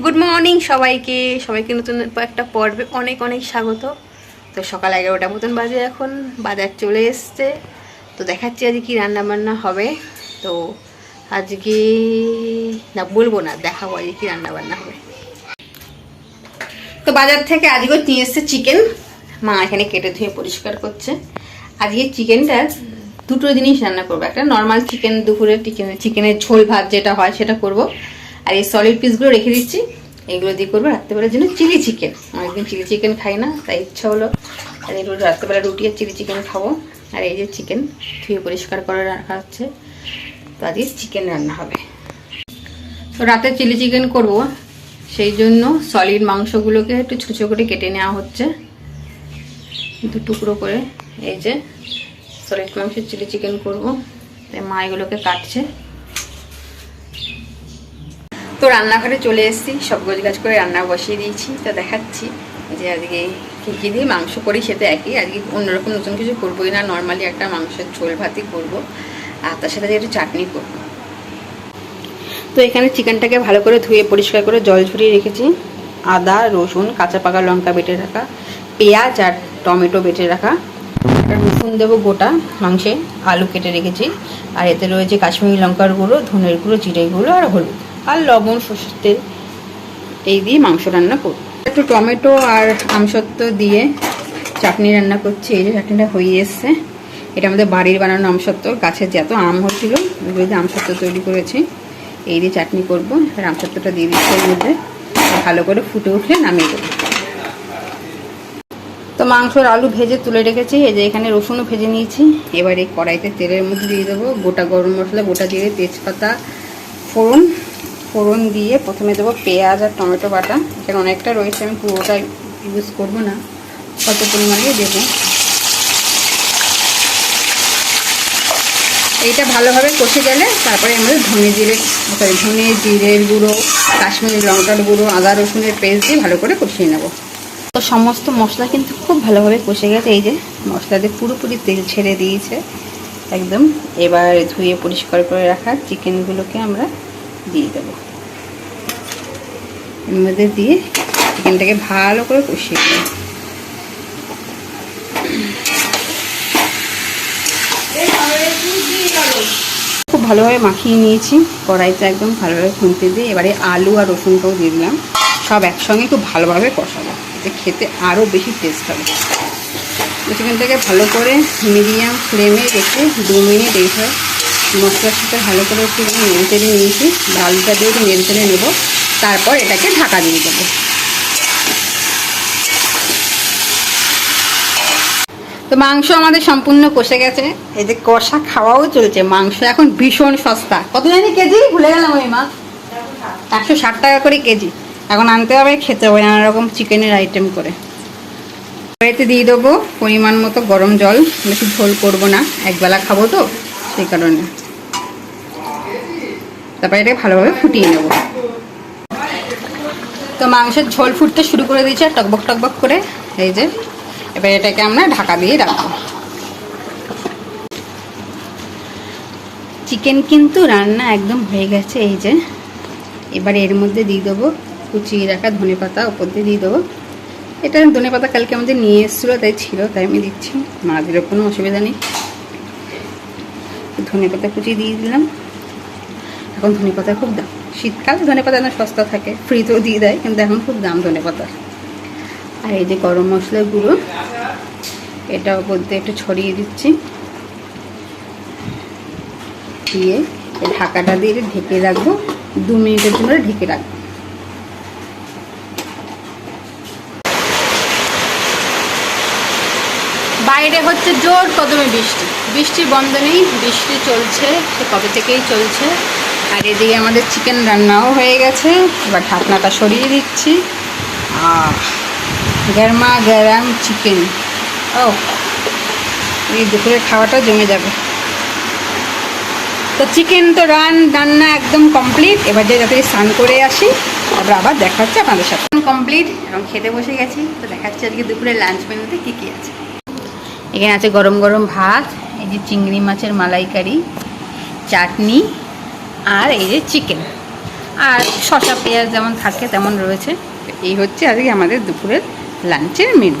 Good morning সবাইকে। সবাইকে নতুন একটা পর্বে অনেক অনেক স্বাগত। তো সকাল এগারোটা মতন বাজে এখন, বাজার চলে এসছে। তো দেখাচ্ছি আজকে কী রান্না বান্না হবে। তো আজকে, না, বলব না, দেখাবো আজকে কী রান্না বান্না হবে। তো বাজার থেকে আজকে নিয়ে এসছে চিকেন। মা এখানে কেটে ধুয়ে পরিষ্কার করছে। আজকে চিকেনটা দুটো জিনিস রান্না করব। একটা নর্মাল চিকেন দুপুরে চিকেনের ঝোল ভাত যেটা হয় সেটা করব। আর এই সলিড পিসগুলো রেখে দিচ্ছি। এগুলো দিয়ে করব রাত্রেবেলার জন্য চিলি চিকেন অনেকদিন চিলি চিকেন খাই না, তাই ইচ্ছা হলো আর এগুলো রাত্রেবেলা রুটি আর চিলি চিকেন খাব। আর এই যে চিকেন ধুয়ে পরিষ্কার করে রাখা হচ্ছে। তো আজকে চিকেন রান্না হবে। তো রাতে চিলি চিকেন করব। সেই জন্য সলিড মাংসগুলোকে একটু ছোটো করে কেটে নেওয়া হচ্ছে। দু টুকরো করে এই যে সলিড মাংসের চিলি চিকেন করব। তাই মা এগুলোকে কাটছে। তো রান্নাঘরে চলে এসেছি, সব গোছ গাছ করে রান্না বসিয়ে দিয়েছি, তো দেখাচ্ছি। যে আজকে কী কী দিয়ে মাংস করি সেটা একই, আজকে অন্যরকম নতুন কিছু করবোই না নর্মালি একটা মাংসের ঝোল ভাতই করব, আর তার সাথে একটু চাটনি করব। তো এখানে চিকেনটাকে ভালো করে ধুয়ে পরিষ্কার করে জল ঝরিয়ে রেখেছি। আদা, রসুন, কাঁচা পাকা লঙ্কা বেটে রাখা, পেঁয়াজ আর টমেটো বেটে রাখা রসুন দেবো গোটা মাংসে, আলু কেটে রেখেছি, আর এতে রয়েছে কাশ্মীরি লঙ্কার গুঁড়ো, ধনের গুঁড়ো জিরে গুঁড়ো আর হলুদ। আর লবণ, সর্ষের তেল, এই দিয়ে মাংস রান্না করব। একটু টমেটো আর আমসত্ব দিয়ে চাটনি রান্না করছি। এই যে চাটনিটা হয়ে এসছে। এটা আমাদের বাড়ির বানানো আমসত্ব। গাছের যত আম হচ্ছিল ওইগুলো দিয়ে আমসত্ব তৈরি করেছি। এই দিয়ে চাটনি করব। আর আমসত্বটা দিয়ে দিচ্ছি এর মধ্যে। ভালো করে ফুটে উঠলে নামিয়ে দেবো। তো মাংসর আলু ভেজে তুলে রেখেছি। এই যে এখানে রসুনও ভেজে নিয়েছি। এবার এই কড়াইতে তেলের মধ্যে দিয়ে দেবো। গোটা গরম মশলা, গোটা দিয়ে তেজপাতা, ফোড়ন ফোড়ন দিয়ে প্রথমে দেবো পেঁয়াজ আর টমেটো বাটা। এখানে অনেকটা রয়েছে, আমি পুরোটা ইউজ করব না কত পরিমাণে দেবো। এইটা ভালোভাবে কষে গেলে তারপরে আমাদের ধনে জিরে সরি ধনে জিরের গুঁড়ো, কাশ্মীরি লঙ্কার গুঁড়ো, আদা রসুনের পেস্ট দিয়ে ভালো করে কষিয়ে নেব। তো সমস্ত মশলা কিন্তু খুব ভালোভাবে কষে গেছে, এই যে মশলা দিয়ে পুরোপুরি তেল ছেড়ে দিয়েছে, একদম। এবার ধুয়ে পরিষ্কার করে রাখা চিকেনগুলোকে আমরা দিয়ে দেবো। এর মধ্যে দিয়ে চিকেনটাকে ভালো করে কষিয়ে দেবো খুব ভালোভাবে মাখিয়ে নিয়েছি। কড়াইটা একদম ভালোভাবে খুনতে দিয়ে এবারে আলু আর রসুনটাও দিয়ে দিলাম। সব একসঙ্গে খুব ভালোভাবে কষাবো। এতে খেতে আরও বেশি টেস্ট হবে। চিকেনটাকে ভালো করে মিডিয়াম ফ্লেমে রেখে দু মিনিট এইভাবে মশলার সাথে ভালো করে একটু নেড়ে চেড়ে নিয়েছি। আলুটা দিয়ে একটু নেড়ে চেড়ে নেব। তারপর এটাকে ঢাকা দিয়ে দেবো। তো মাংস আমাদের সম্পূর্ণ কষে গেছে। এই যে কষা খাওয়াও চলছে। মাংস এখন ভীষণ সস্তা। কত জানি কেজি? ভুলে গেলাম ওই মা। একশো ষাট টাকা করে কেজি। এখন আনতে হবে, খেতে হবে, নানা রকম চিকেনের আইটেম করে। কড়াইতে দিয়ে দেবো পরিমাণ মতো গরম জল। বেশি ঝোল করব না। একবেলা খাব তো, সেই কারণে। তারপরে এটাকে ভালোভাবে ফুটিয়ে নেব। তো মাংসের ঝোল ফুটতে শুরু করে দিয়েছে টকবক টকবক করে এই যে, এবার এটাকে আমরা ঢাকা দিয়ে রাখব। চিকেন কিন্তু রান্না একদম হয়ে গেছে, এই যে। এবার এর মধ্যে দিয়ে দেবো কুচিয়ে রাখা ধনে পাতা ওপর দিয়ে দিয়ে দেবো। এটা ধনে পাতা কালকে আমাদের নিয়ে এসেছিল, তাই ছিল, তাই আমি দিচ্ছি। মা দিলে কোনো অসুবিধা নেই। ধনে পাতা কুচিয়ে দিয়ে দিলাম। এখন ধনে পাতা খুব দাম। শীতকাল ধনে পাতা না সস্তা থাকে ফ্রিতেও দিয়ে দেয়, কিন্তু এখন খুব দাম ধনে পাতার আর এই যে গরম মশলার গুঁড়ো এটা দিয়ে একটু ছড়িয়ে দিচ্ছি। দিয়ে ঢাকাটা দিয়ে ঢেকে রাখব, দু মিনিটের জন্য ঢেকে রাখব। বাইরে হচ্ছে জোর কদমে বৃষ্টি। বৃষ্টির বন্ধ নেই বৃষ্টি চলছে, সে কবে থেকেই চলছে? আর এদিকে আমাদের চিকেন রান্নাও হয়ে গেছে, এবার ঢাকনাটা সরিয়ে দিচ্ছি। আর গরমা গরম চিকেন ও, এই দুপুরে খাওয়াটা জমে যাবে। তো চিকেন তো রান, রান্না একদম কমপ্লিট এবার যে যাতে স্নান করে আসি, তারপর আবার দেখা হচ্ছে আপনাদের সাথে। কমপ্লিট এবং খেতে বসে গেছি। তো দেখাচ্ছি আজকে দুপুরে লাঞ্চ মেনুতে কী কী আছে। এখানে আছে গরম গরম ভাত, এই যে চিংড়ি মাছের মালাইকারি, চাটনি আর এই যে চিকেন আর শশা পেঁয়াজ যেমন থাকে, তেমন রয়েছে। এই হচ্ছে আজকে আমাদের দুপুরের লাঞ্চের মেনু